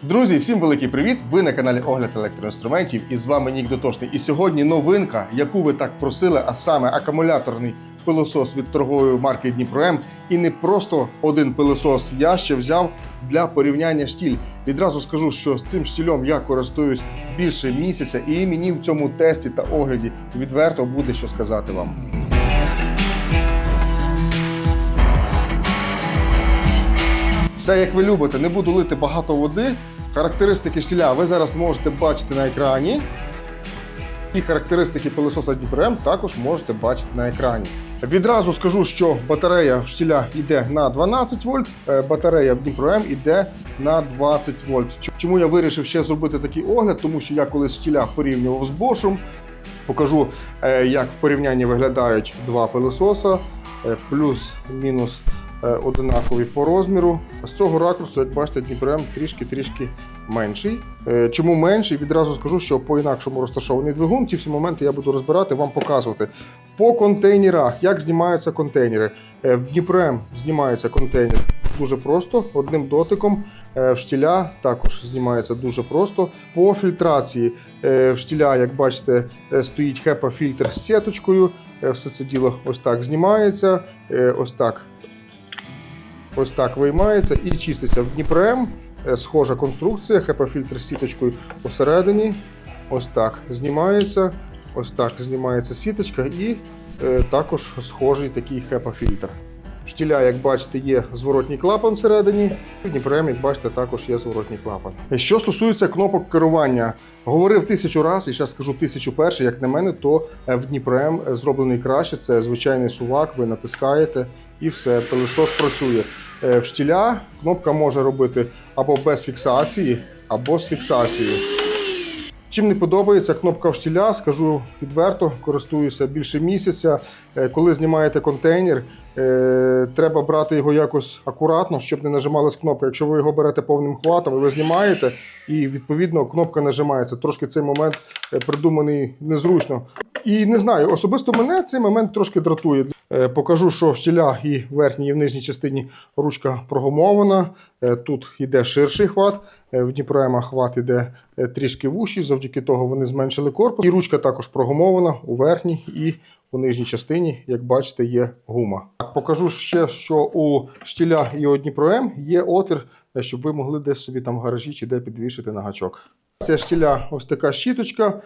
Друзі, всім великий привіт! Ви на каналі Огляд електроінструментів і з вами Нік Дотошний. І сьогодні новинка, яку ви так просили, а саме акумуляторний пилосос від торгової марки Дніпром. І не просто один пилосос. Я ще взяв для порівняння штіль. Відразу скажу, що з цим штілем я користуюсь більше місяця, і мені в цьому тесті та огляді відверто буде що сказати вам. Все як ви любите, не буду лити багато води. Характеристики штіля ви зараз можете бачити на екрані. І характеристики пилососа Дніпром також можете бачити на екрані. Відразу скажу, що батарея в штіля йде на 12 вольт, е, батарея в Дніпром йде на 20 вольт. Чому я вирішив ще зробити такий огляд? Тому що я колись штіля порівнював з Bosch. Покажу, е, як в порівнянні виглядають два пилососа, е, плюс-мінус е, одинакові по розміру. З цього ракурсу, як бачите, Дніпром трішки-трішки менший. Е, Чому менший? Відразу скажу, що по-інакшому розташований двигун. Ті всі моменти я буду розбирати, вам показувати. По контейнерах, як знімаються контейнери. Е, В Дніпром знімається контейнер дуже просто, одним дотиком. В штіля також знімається дуже просто. По фільтрації в штіля, як бачите, стоїть HEPA-фільтр з сіточкою. Все це діло ось так знімається, ось так ось так виймається і чиститься в Дніпром. Е, Схожа конструкція, HEPA-фільтр з сіточкою посередині. Ось так знімається, ось так знімається сіточка і е, також схожий такий HEPA-фільтр. Штіля, як бачите, є зворотній клапан всередині. В Дніпром, як бачите, також є зворотній клапан. Що стосується кнопок керування, говорив тисячу разів, і зараз скажу тисячу перше. Як на мене, то е, в Дніпром зроблений краще. Це звичайний сувак, ви натискаєте і все, пилосос працює. Е, В штіля кнопка може робити або без фіксації, або з фіксацією. Чим не подобається кнопка в скажу відверто, користуюся більше місяця. Е, Коли знімаєте контейнер, е, треба брати його якось акуратно, щоб не нажималась кнопка. Якщо ви його берете повним хватом, ви знімаєте, і відповідно кнопка нажимається. Трошки цей момент придуманий незручно. І не знаю, особисто мене цей момент трошки дратує. Е, Покажу, що в штіля і в верхній, і в нижній частині ручка прогумована. Е, Тут йде ширший хват, е, в Дніпроема хват йде трішки вущий, завдяки того вони зменшили корпус. І ручка також прогумована у верхній і у нижній частині, як бачите, є гума. Покажу ще, що у штіля і у Дніпром є отвір, щоб ви могли десь собі там в гаражі чи де підвішити на гачок. Це штіля ось така щіточка,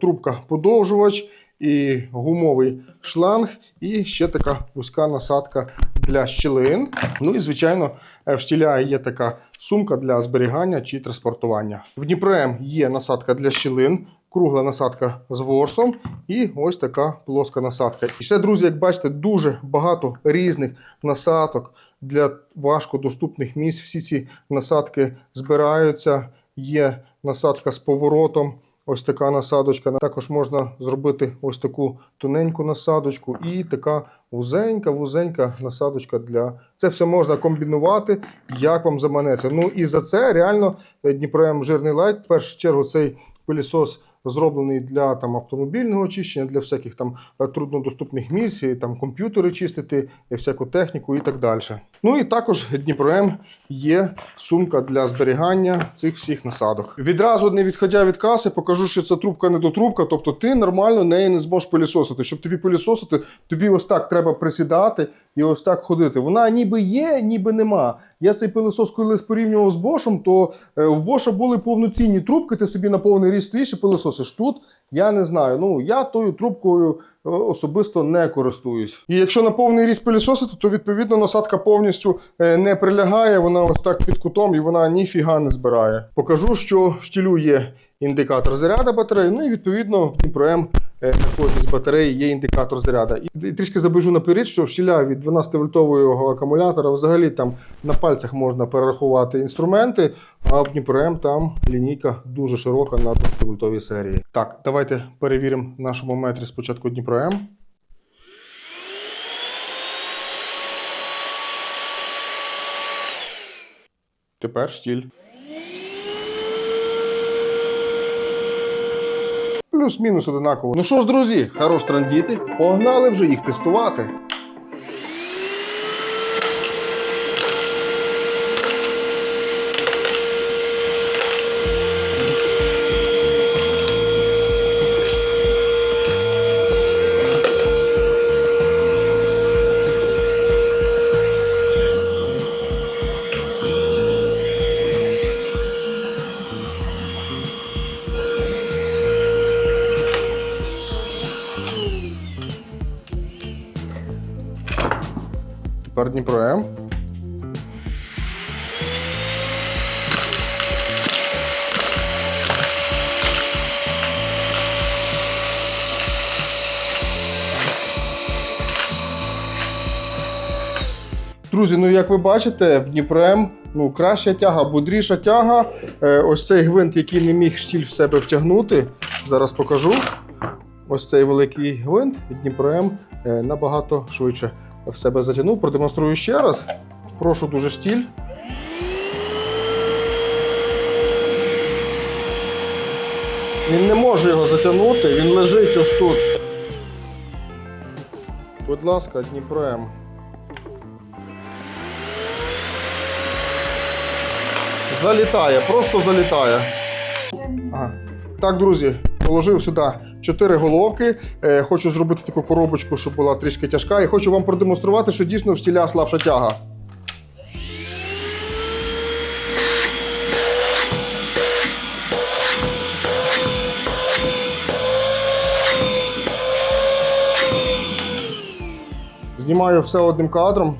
трубка подовжувач і гумовий шланг, і ще така вузька насадка для щілин. Ну і звичайно, в штіля є така сумка для зберігання чи транспортування. В Дніпром є насадка для щілин. Кругла насадка з ворсом і ось така плоска насадка. І ще, друзі, як бачите, дуже багато різних насадок для важкодоступних місць. Всі ці насадки збираються. Є насадка з поворотом. Ось така насадочка. Також можна зробити ось таку тоненьку насадочку і така вузенька, вузенька насадочка для. Це все можна комбінувати, як вам заманеться. Ну і за це реально е, Дніпром жирний лайт. В першу чергу цей пилісос зроблений для там автомобільного очищення, для всяких там е, труднодоступних місць, і, там комп'ютери чистити, і всяку техніку і так далі. Ну і також Дніпром є сумка для зберігання цих всіх насадок. Відразу не відходя від каси, покажу, що це трубка не до трубка, тобто ти нормально неї не зможеш пилісосити. Щоб тобі пилісосити, тобі ось так треба присідати і ось так ходити. Вона ніби є, ніби нема. Я цей пилосос колись порівнював з Бошем, то е, в Боша були повноцінні трубки, ти собі на повний ріст стоїш і пилососиш. Тут я не знаю. Ну я тою трубкою е, особисто не користуюсь. І якщо на повний ріст пилісосити, то відповідно насадка повністю е, не прилягає, вона ось так під кутом і вона ніфіга не збирає. Покажу, що в щілю є індикатор заряду батареї, ну і відповідно в Дніпро е, кожній з батареї є індикатор заряду. І трішки забежу наперед, що в від 12-вольтового акумулятора взагалі там на пальцях можна перерахувати інструменти, а в Дніпром там лінійка дуже широка на 12-вольтовій серії. Так, давайте перевіримо нашому метрі спочатку Дніпром. Тепер штіль. Плюс-мінус одинаково. Ну що ж, друзі, хорош трандіти, погнали вже їх тестувати. Дніпро М. Друзі, ну як ви бачите, в Дніпрем ну, краща тяга, бодріша тяга. Е, ось цей гвинт, який не міг штіль в себе втягнути. Зараз покажу. Ось цей великий гвинт Дніпром е, набагато швидше в себе затягнув. Продемонструю ще раз. Прошу дуже штіль. Він не може його затягнути, він лежить ось тут. Будь ласка, Дніпро М. Залітає, просто залітає. Ага. Так, друзі, положив сюди 4 головки. Е, хочу зробити таку коробочку, щоб була трішки тяжка. І хочу вам продемонструвати, що дійсно в штіля слабша тяга. Знімаю все одним кадром.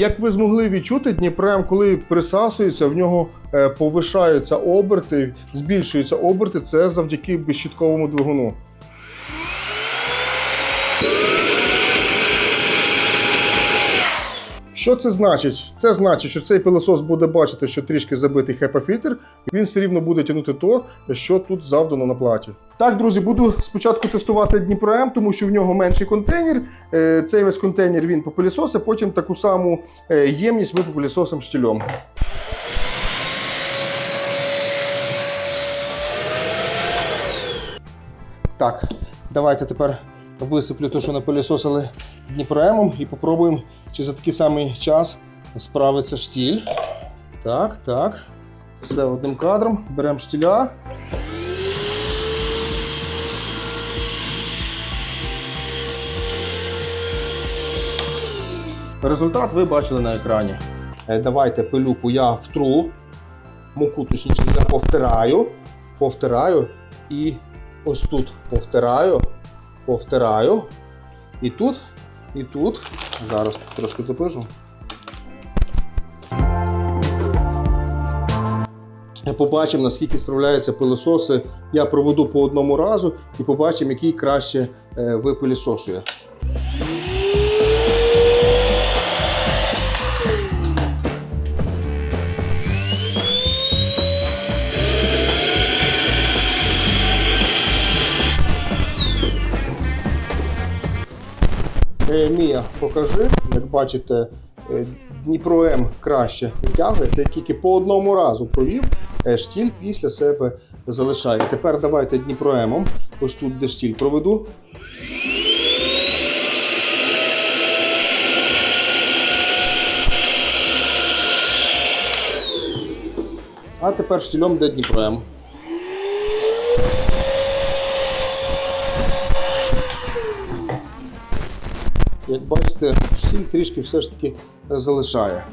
Як ви змогли відчути, Дніпрем, коли присасується, в нього е, повишаються оберти, збільшуються оберти. Це завдяки безщитковому двигуну. Що це значить? Це значить, що цей пилосос буде бачити, що трішки забитий HEPA-фільтр, і він все рівно буде тягнути то, що тут завдано на платі. Так, друзі, буду спочатку тестувати Дніпро М, тому що в нього менший контейнер. Е, Цей весь контейнер він попилісосить, потім таку саму е, ємність ми попилісосимо штілем. Так, давайте тепер висиплю те, що напилісосили Дніпроемом, і попробуємо, чи за такий самий час справиться штіль. Так, так. Все одним кадром. Беремо штіля. Результат ви бачили на екрані. Е, Давайте пилюку я втру. Муку, точніше, я повтираю. Повтираю і ось тут повтираю, повтираю. І тут, і тут. Зараз трошки допишу. Побачимо, наскільки справляються пилососи. Я проведу по одному разу і побачимо, який краще е, випилісошує. Покажи, як бачите, е, Дніпро М краще витягує. Це тільки по одному разу провів, е, штіль після себе залишає. Тепер давайте Дніпро М, ось тут де штіль проведу. А тепер штілем де Дніпро М. Як бачите, штіль трішки все ж таки залишає.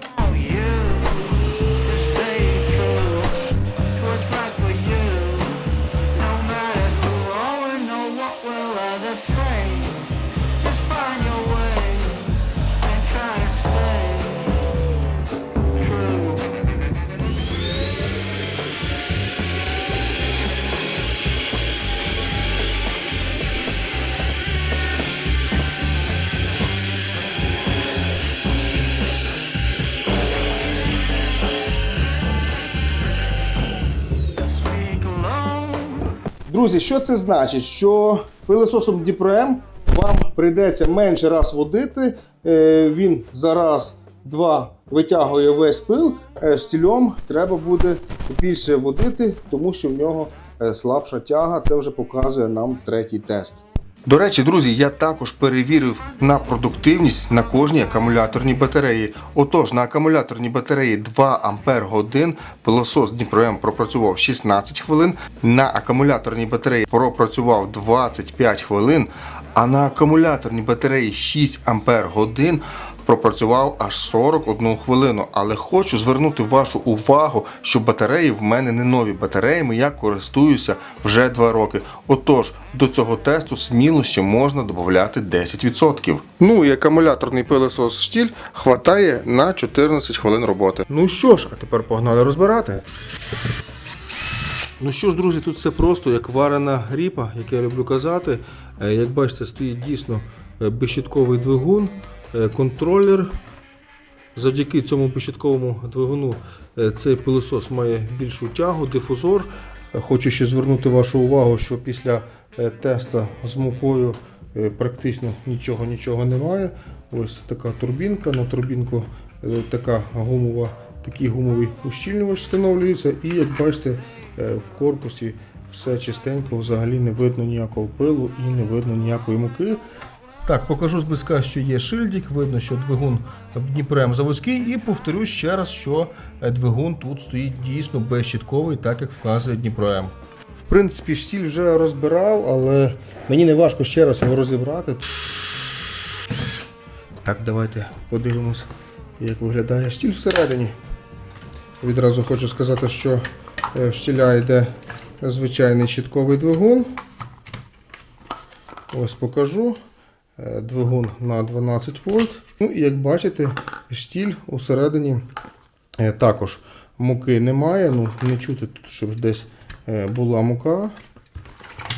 Друзі, що це значить? Що пилососом Діпром вам прийдеться менше раз водити. Е, Він за раз, два витягує весь пил. Е, Штільом треба буде більше водити, тому що в нього е, слабша тяга. Це вже показує нам третій тест. До речі, друзі, я також перевірив на продуктивність на кожній акумуляторній батареї. Отож, на акумуляторній батареї 2 Ампер годин пилосос Дніпром пропрацював 16 хвилин. На акумуляторній батареї пропрацював 25 хвилин. А на акумуляторній батареї 6 Ампер годин пропрацював аж 41 хвилину. Але хочу звернути вашу увагу, що батареї в мене не нові. Батареями я користуюся вже 2 роки. Отож, до цього тесту сміло ще можна додати 10%. Ну і акумуляторний пилосос штіль хватає на 14 хвилин роботи. Ну що ж, а тепер погнали розбирати. Ну що ж, друзі, тут все просто, як варена ріпа, як я люблю казати. Е, Як бачите, стоїть дійсно е, безщитковий двигун, контролер. Завдяки цьому безщитковому двигуну е, цей пилосос має більшу тягу, дифузор. Е, Хочу ще звернути вашу увагу, що після е, теста з мукою е, практично нічого нічого немає. Ось така турбінка. На турбінку е, така гумова, такий гумовий ущільнювач встановлюється. І як бачите, е, в корпусі все чистенько, взагалі не видно ніякого пилу і не видно ніякої муки. Так, покажу зблизька, що є шильдик, видно, що двигун в Дніпрем заводський, і повторю ще раз, що е, двигун тут стоїть дійсно безщітковий, так як вказує Дніпром. В принципі, штіль вже розбирав, але мені не важко ще раз його розібрати. Так, давайте подивимось, як виглядає штіль всередині. Відразу хочу сказати, що е, в штіля йде звичайний щитковий двигун. Ось покажу. Е, Двигун на 12 вольт. Ну і як бачите, штіль усередині е, також муки немає. Ну, не чути тут, щоб десь е, була мука.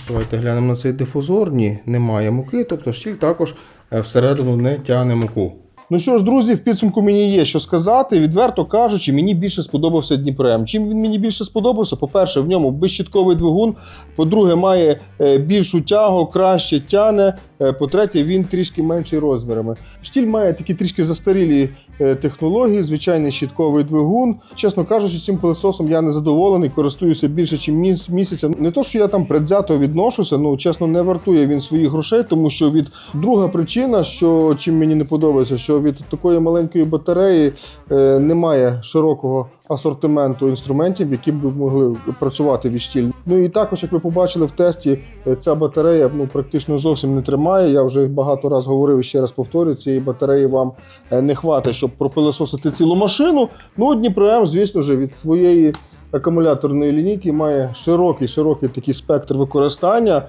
Давайте глянемо на цей дифузор. Ні, немає муки, тобто штіль також всередину не тягне муку. Ну що ж, друзі, в підсумку мені є що сказати. Відверто кажучи, мені більше сподобався Дніпрем. Чим він мені більше сподобався? По-перше, в ньому безщітковий двигун. По-друге, має е, більшу тягу, краще тяне. Е, По-третє, він трішки менший розмірами. Штіль має такі трішки застарілі технології, звичайний щитковий двигун. Чесно кажучи, цим пилососом я не задоволений, користуюся більше, ніж місяця. Не то, що я там предвзято відношуся, ну чесно, не вартує він своїх грошей, тому що від друга причина, що чим мені не подобається, що від такої маленької батареї е, немає широкого асортименту інструментів, які б могли працювати від штіль. Ну і також, як ви побачили в тесті, е, ця батарея ну практично зовсім не тримає. Я вже багато раз говорив і ще раз повторюю, цієї батареї вам е, не хватить, щоб пропилососити цілу машину. Ну, Дніпром, звісно ж, від своєї акумуляторної лінійки має широкий, широкий такий спектр використання.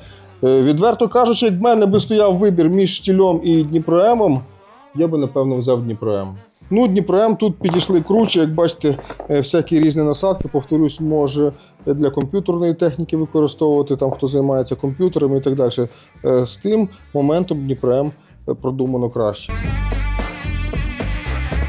Е, Відверто кажучи, як в мене би стояв вибір між штілем і Дніпроемом, я би напевно взяв Дніпроем. Ну, Дніпром тут підійшли круче, як бачите, е, всякі різні насадки. Повторюсь, може для комп'ютерної техніки використовувати, там хто займається комп'ютерами і так далі. Е, З тим моментом Дніпром продумано краще.